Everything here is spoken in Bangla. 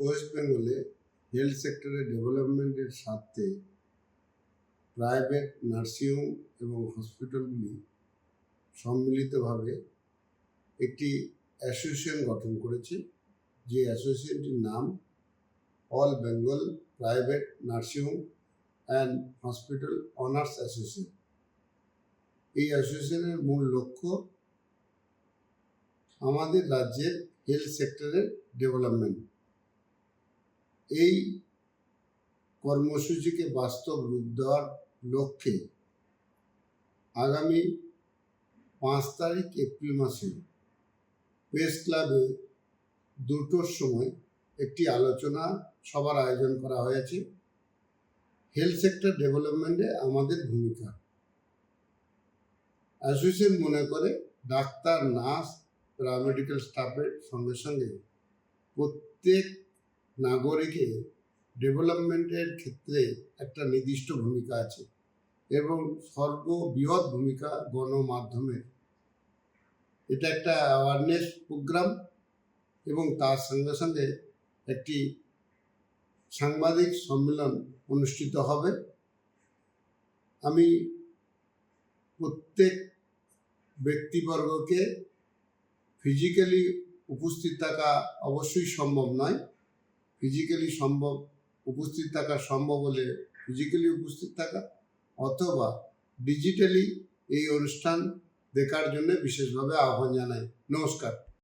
ওয়েস্ট বেঙ্গলে হেলথ সেক্টরের ডেভেলপমেন্টের স্বার্থে প্রাইভেট নার্সিংহোম এবং হসপিটালগুলি সম্মিলিতভাবে একটি অ্যাসোসিয়েশন গঠন করেছে। যে অ্যাসোসিয়েশনটির নাম all Bengal private nursing home and hospital owners association এই অ্যাসোসিয়েশনের মূল লক্ষ্য আমাদের রাজ্যের হেলথ সেক্টরের ডেভেলপমেন্ট এই কর্মসূচিকে বাস্তব রূপ দেওয়ার লক্ষ্যে আগামী পাঁচ তারিখ এপ্রিল মাসে প্রেস ক্লাবে দুটোর সময় একটি আলোচনা সভার আয়োজন করা হয়েছে। হেলথ সেক্টর ডেভেলপমেন্টে আমাদের ভূমিকা। অ্যাসোসিয়েশন মনে করে ডাক্তার, নার্স, প্যারামেডিক্যাল স্টাফের সঙ্গে সঙ্গে প্রত্যেক নাগরিকের ডেভেলপমেন্টের ক্ষেত্রে একটা নির্দিষ্ট ভূমিকা আছে এবং সর্ববৃহৎ ভূমিকা গণমাধ্যমের। এটা একটা অ্যাওয়ারনেস প্রোগ্রাম এবং তার সঙ্গে সঙ্গে একটি সাংবাদিক সম্মেলন অনুষ্ঠিত হবে। আমি প্রত্যেক ব্যক্তিবর্গকে ফিজিক্যালি উপস্থিত থাকা অবশ্যই সম্ভব নয়। ফিজিক্যালি সম্ভব, উপস্থিত থাকা সম্ভব হলে ফিজিক্যালি উপস্থিত থাকা অথবা ডিজিটালি এই অনুষ্ঠান দেখার জন্য বিশেষভাবে আহ্বান জানাই। নমস্কার।